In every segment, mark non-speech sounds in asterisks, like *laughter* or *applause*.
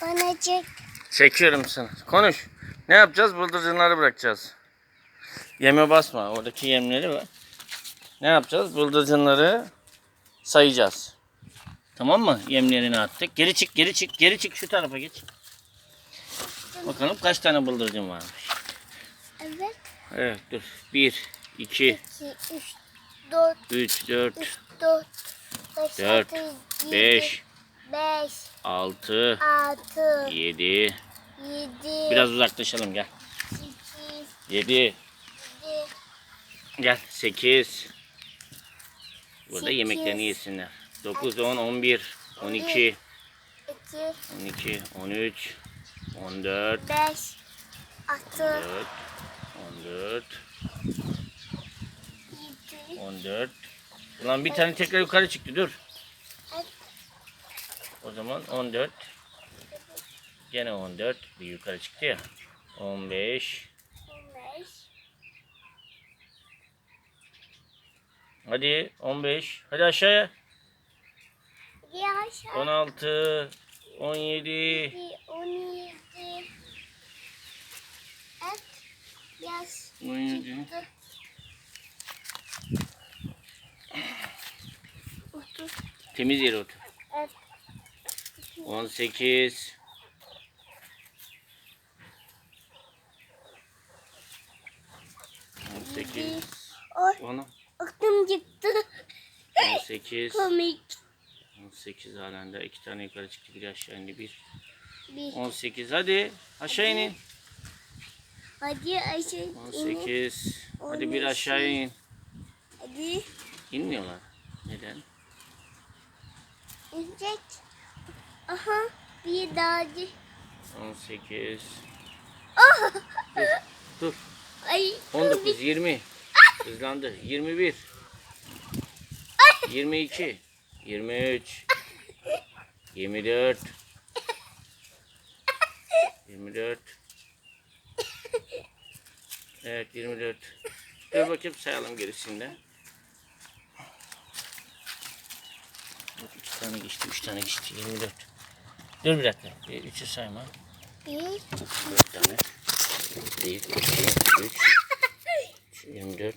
Bana çek. Çekiyorum seni. Konuş. Ne yapacağız? Bıldırcınları bırakacağız. Yeme basma. Oradaki yemleri var. Ne yapacağız? Bıldırcınları sayacağız. Tamam mı? Yemlerini attık. Geri çık, geri çık, geri çık. Şu tarafa geç. Bakalım kaç tane bıldırcın varmış. Evet. Evet dur. 1, 2, 2, 3, 4, 3, 4, 3, 4, 5, Dört, 6, 5, 5, 6, 6, 7. 7, Biraz uzaklaşalım gel. 8, 7, 7, gel. 8. Burada Sekiz. yemeklerini yesinler. 9, 10, 11, 12, 2, 12, 13, 14, 5, 6, 4, 14, 7, 14. Ulan bir tane tekrar yukarı çıktı dur. Evet. O zaman 14. Gene 14. Bir yukarı çıktı ya. 15. 15, Hadi 15. Hadi aşağıya. Yaş, 16. 17. 17, et, yaş, 17. çıktı. 30, Temiz yere otur. et, 18. 18. Oy, Onu. aklım gitti. 18. Komik. 18 halen de iki tane yukarı çıktı bir aşağı indi bir. Bir. 18 hadi aşağı inin. Hadi Ayşe. inin. 18. Hadi bir aşağı in. Hadi. İnmiyorlar. Neden? İnecek. Aha. Bir daha. 18. Ah! Dur. Dur. Ay. 19, 20. Hızlandı. 21. 22. 23. 24. 24. Evet 24. Dur bakayım sayalım gerisinde. İki tane geçti, üç tane geçti. 24. Dur bir dakika. Bir, üçü sayma. Bir. Dört tane. Bir, iki, üç, 24,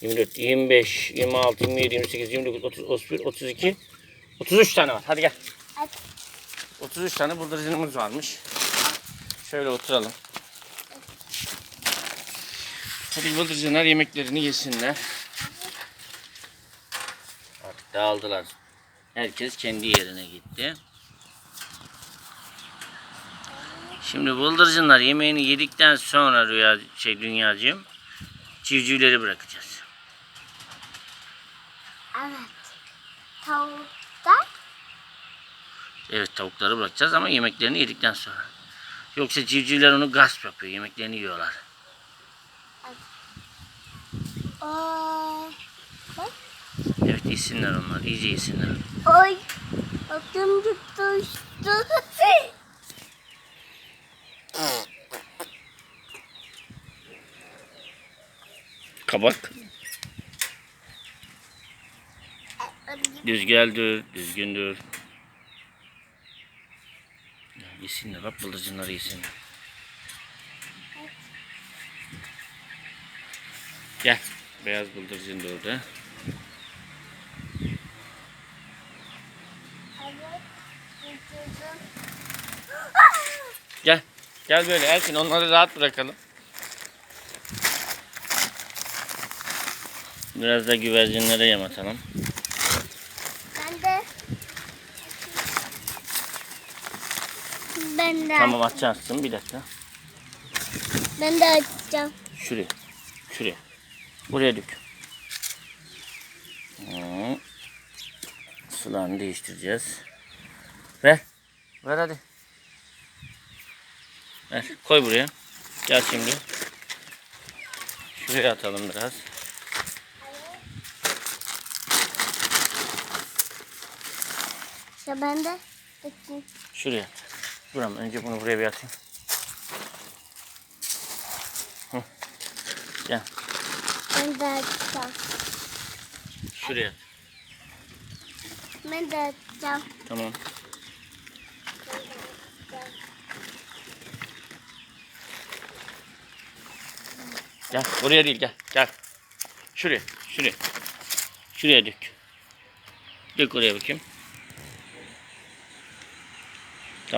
24, 25, 26, 27, 28, 29, 30, 31, 32, 33 tane var. Hadi gel. Hadi. 33 tane bıldırcınımız varmış. Şöyle oturalım. Hadi bıldırcınlar yemeklerini yesinler. Artık dağıldılar. Herkes kendi yerine gitti. Şimdi bıldırcınlar yemeğini yedikten sonra rüya şey dünyacığım civcivleri bırakacağız. Evet. Tavukta. Evet tavukları bırakacağız ama yemeklerini yedikten sonra. Yoksa civcivler onu gasp yapıyor. Yemeklerini yiyorlar. Evet yesinler onlar. iyice yesinler. Ay. Aklım gitti. *laughs* Kabak. Düz gel dur. Düzgün dur. Ya Yesinler bak bıldırcınları yesinler. Gel. Beyaz bıldırcın da orada. Gel. Gel böyle Elkin onları rahat bırakalım. Biraz da güvercinlere yem atalım. Ben de. Ben de. Tamam açacaksın bir dakika. Ben de açacağım. Şuraya. Şuraya. Buraya dök. Hı. Sularını değiştireceğiz. Ver. Ver hadi. Ver. Koy buraya. Gel şimdi. Şuraya atalım biraz. Ya ben de bakayım. Şuraya. Buram önce bunu buraya bir atayım. Hı. Gel. Ben de atacağım. Şuraya. Ben de atacağım. Tamam. Gel oraya değil gel gel. Şuraya şuraya. Şuraya dök. Dök oraya bakayım.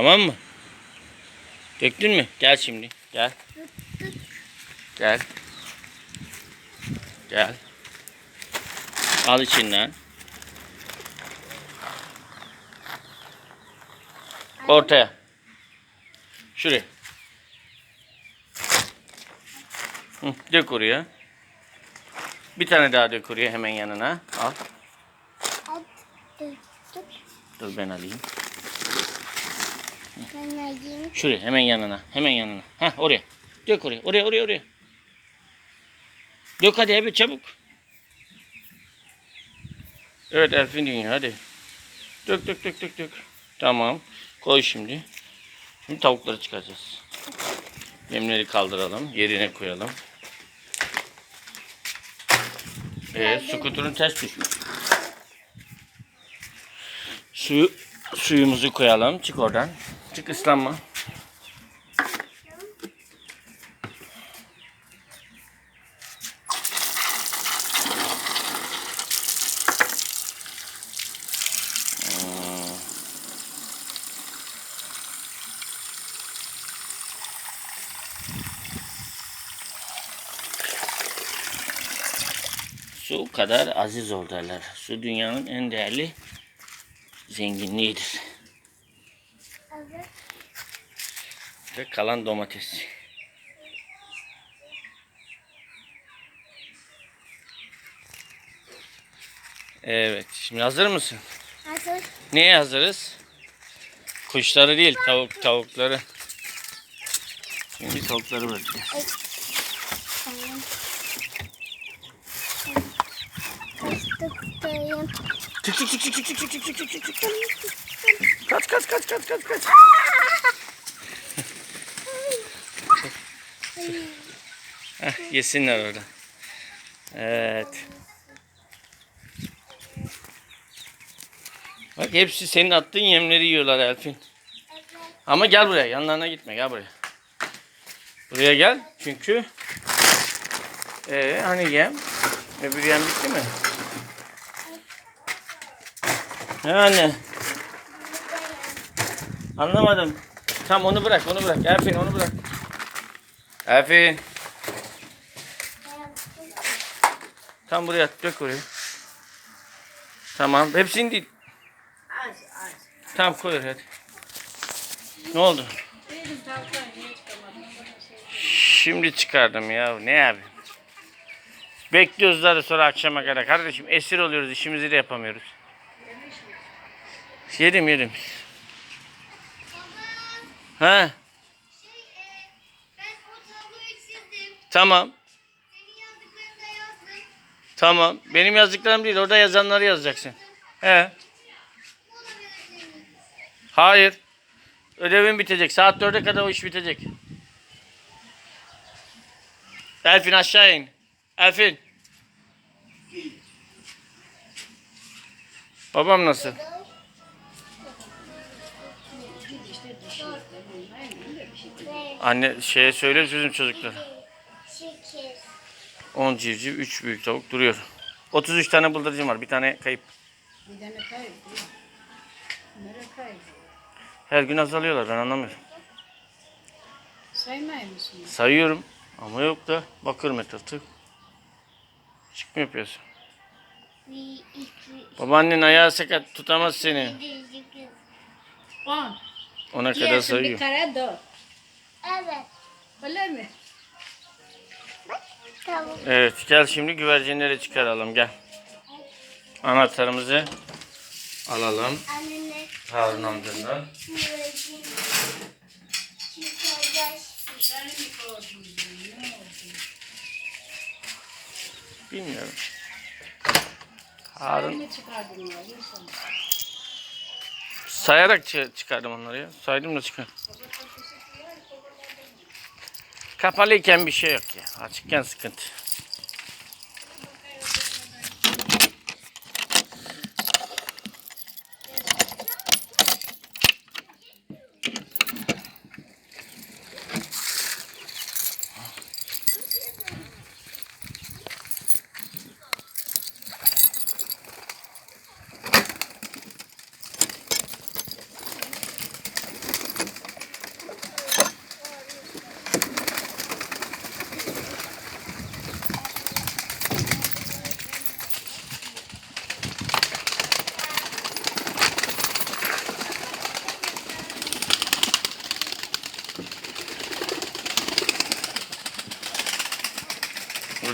Tamam mı? Döktün mü? Gel şimdi. Gel. Gel. Gel. Al içinden. Ortaya. Şuraya. Hı, dök oraya. Bir tane daha dök oraya hemen yanına. Al. Dur ben alayım. Şuraya hemen yanına. Hemen yanına. Heh oraya. Dök oraya. Oraya oraya oraya. Dök hadi hadi çabuk. Evet Elfin dünya hadi. Dök dök dök dök dök. Tamam. Koy şimdi. Şimdi tavukları çıkaracağız. Yemleri kaldıralım. Yerine koyalım. Ee, skuturun ters düşmüş. Suyu, suyumuzu koyalım. Çık oradan. Çık ıslanma. Su kadar aziz ol derler. Su dünyanın en değerli zenginliğidir. Evet. Ve kalan domates. Evet. Şimdi hazır mısın? Hazır. Neye hazırız? Kuşları değil, tavuk tavukları. Şimdi tavukları bırakacağız. Tamam. Kaçtıktayım. Çık çık çık çık çık çık çık çık çık çık çık çık. Kaç kaç kaç kaç kaç kaç. Heh, yesinler orada. Evet. Bak hepsi senin attığın yemleri yiyorlar Elfin. Ama gel buraya yanlarına gitme gel buraya. Buraya gel çünkü ee, hani yem? Öbür yem bitti mi? Yani. Anlamadım. Tam onu bırak, onu bırak. Elfin onu bırak. Elfin. Tam buraya dök oraya. Tamam, hepsini değil. Az. Tamam koy hadi. Ne oldu? Şimdi çıkardım ya. Ne yapayım? Bekliyoruz daha da sonra akşama kadar. Kardeşim esir oluyoruz, işimizi de yapamıyoruz. Yedim yedim. Ha, Ben o tabloyu çizdim. tamam. Senin yazdıklarını da yazdım. Tamam. Benim yazdıklarım değil. Orada yazanları yazacaksın. He. Hayır. Ödevin bitecek. Saat 4'e kadar o iş bitecek. Elfin aşağı in. Elfin. Babam nasıl? Anne şeye söyle bizim çocuklara. Sekiz. 10 civciv, 3 büyük tavuk duruyor. 33 tane bıldırcın var. Bir tane kayıp. Bir tane kayıp. Nereye kayıp? Her gün azalıyorlar. Ben anlamıyorum. Saymay mısın? Sayıyorum ama yok da bakıyorum etrafta. Piyasa. Bir, iki, Babaannen ayağı sakat tutamaz seni. On. Ona kadar Diyorsun bir sayıyor. kare dört. Evet. Öyle mi? Tavuk. Evet gel şimdi güvercinleri çıkaralım gel. Anahtarımızı alalım. Annene Harun amcandan. güvercin çıkacağız. Bilmiyorum. Harun sayarak çı- çıkardım onları ya. Saydım da çıkar. Kapalıyken bir şey yok ya. Açıkken sıkıntı.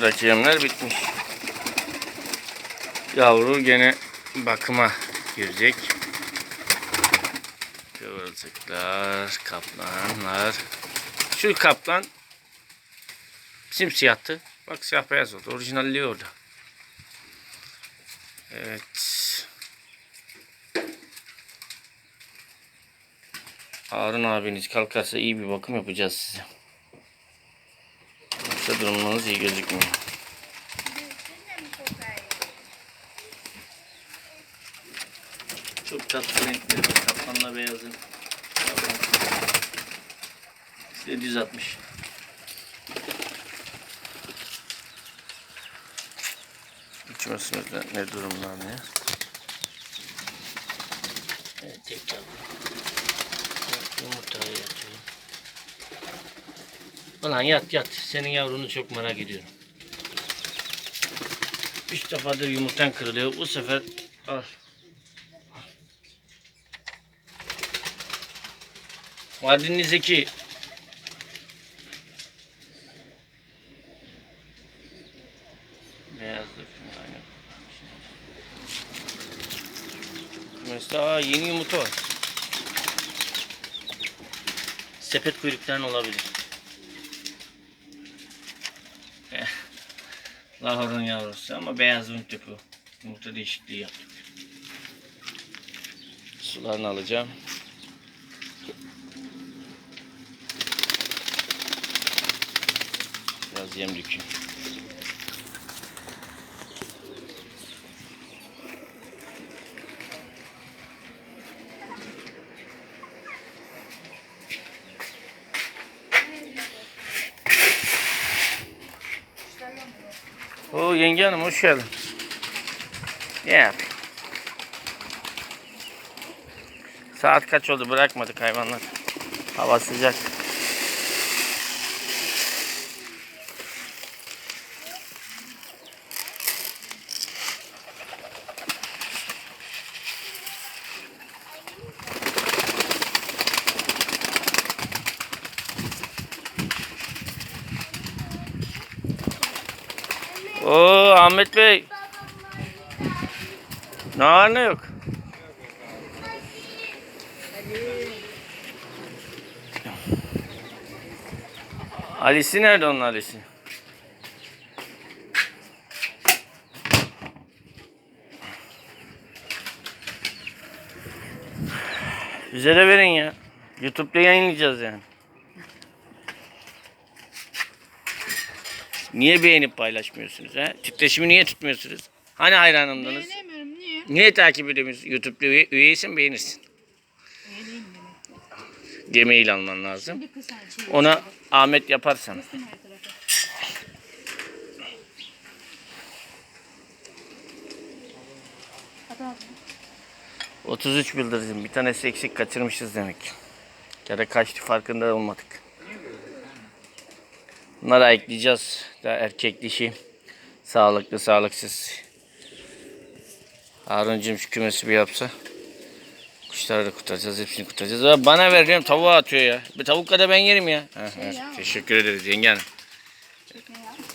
Buradaki bitmiş. Yavru gene bakıma girecek. Kıvırcıklar, kaplanlar. Şu kaplan simsiyahtı. Bak siyah beyaz oldu. Orijinalliği orada. Evet. Harun abiniz kalkarsa iyi bir bakım yapacağız size. Yoksa durumunuz iyi gözükmüyor. Çok tatlı renkli. Kaplanla beyazın. Size 160. İçmesinde ne durumlar ne? Evet tek yavru. Bak, Yumurtaya yatıyor. Ulan yat yat. Senin yavrunu çok merak ediyorum. Üç defadır yumurtan kırılıyor. Bu sefer al. Mardinli Zeki. Beyazlık. Mesela yeni yumurta var. Sepet kuyruktan olabilir. Lahor'un yavrusu ama beyaz bu. Yumurta değişikliği yaptık. Sularını alacağım. Biraz yem dökeyim. Yenge hanım hoş geldin. Gel. Saat kaç oldu bırakmadık hayvanlar. Hava sıcak. Ahmet Bey. Ne var ne yok. Ali'si nerede onun Ali'si? Bize de verin ya. Youtube'da yayınlayacağız yani. Niye beğenip paylaşmıyorsunuz ha? Titreşimi niye tutmuyorsunuz? Hani hayranımdınız? Beğenemiyorum. Niye? Niye takip edemiyorsun? YouTube'da üye, üyeysen beğenirsin. Beğeneyim demek. Gmail alman lazım. Çevir. Ona Ahmet yapar sana. Basın her tarafa. Hadi abi. 33 bıldırcın. Bir tanesi eksik kaçırmışız demek. Ya da kaçtı farkında olmadık. Bunları ayıklayacağız. Da erkek dişi. Sağlıklı sağlıksız. Harun'cum şu kümesi bir yapsa. Kuşları da kurtaracağız. Hepsini kurtaracağız. Aa, Bana ver diyorum tavuğa atıyor ya. Bir tavuk kadar ben yerim ya. Ha. ya. Teşekkür ederiz yenge hanım.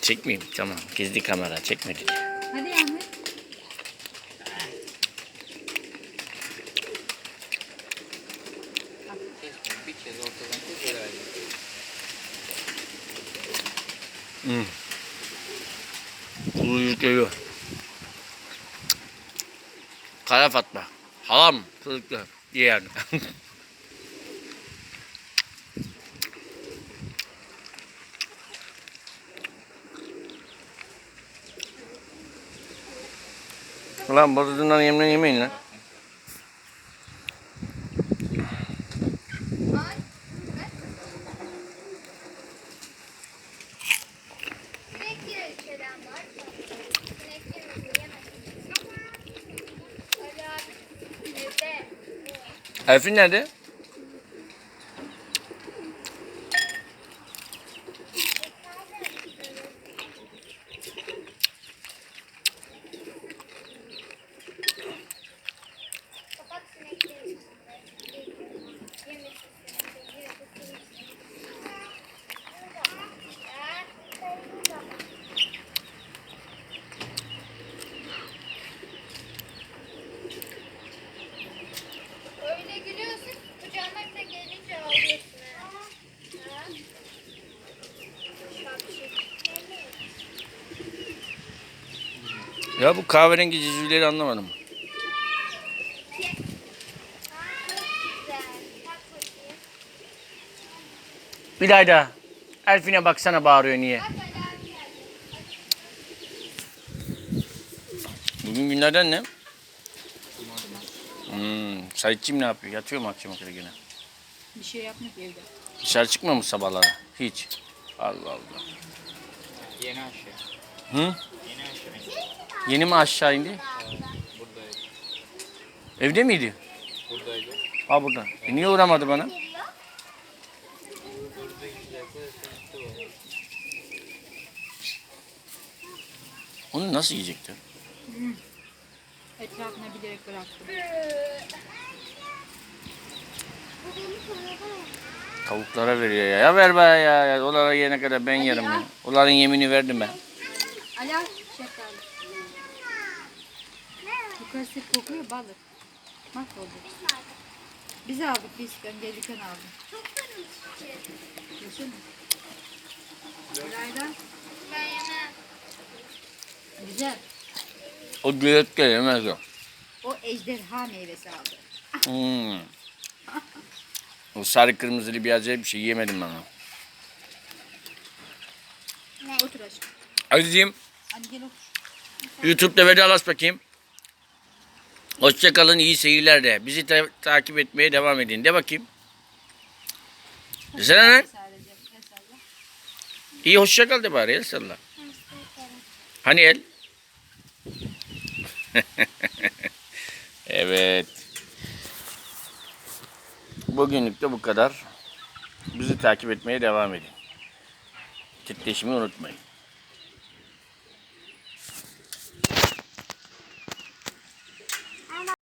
Çekmeyeyim tamam. Gizli kamera çekme dedi. Hadi Ahmet. Bir kez ortadan tut öyle ayrı. Kuzu geliyor. Kara Fatma. Halam. Kılıklı. Yeğen. *laughs* Ulan bozduğundan yemin yemeyin lan. Elfin nerede? Ya bu kahverengi civcivleri anlamadım. İlayda. Elfine baksana bağırıyor niye? Bugün günlerden ne? Hmm, Saitçim ne yapıyor? Yatıyor mu akşama kadar gene? Bir şey yapmak evde. Dışarı çıkmıyor mu sabahları? Hiç. Allah Allah. Yeni aşağı. Hı? Yeni aşağı. Yeni mi aşağı indi? Buradaydı. Evde miydi? Buradaydı. Ha burada. E niye uğramadı bana? Onu nasıl yiyecekti? Etrafına bilerek bıraktım. Tavuklara veriyor ya. Ya ver be ya. Onlara yene kadar ben yerim ya. Onların yemini verdim ben. Ali al şeftali. Yukarısı kokuyor balık. Mahvoldu. Biz aldık biz. Ben gelirken aldım. Çok sarılmış. Yesene. Gülaydan. Ben yemem. Güzel. O göğette yemez o. O ejderha meyvesi aldı. Hmm. O sarı kırmızılı bir acayip bir şey yemedim ben onu. Otur aşkım. Azizciğim Hadi gel otur. YouTube'da vedalas bakayım. Hoşçakalın iyi seyirler de. Bizi ta- takip etmeye devam edin. De bakayım. Desene lan. İyi hoşçakal de bari el salla. Hani el? *laughs* evet. Bugünlük de bu kadar. Bizi takip etmeye devam edin. Titreşimi unutmayın.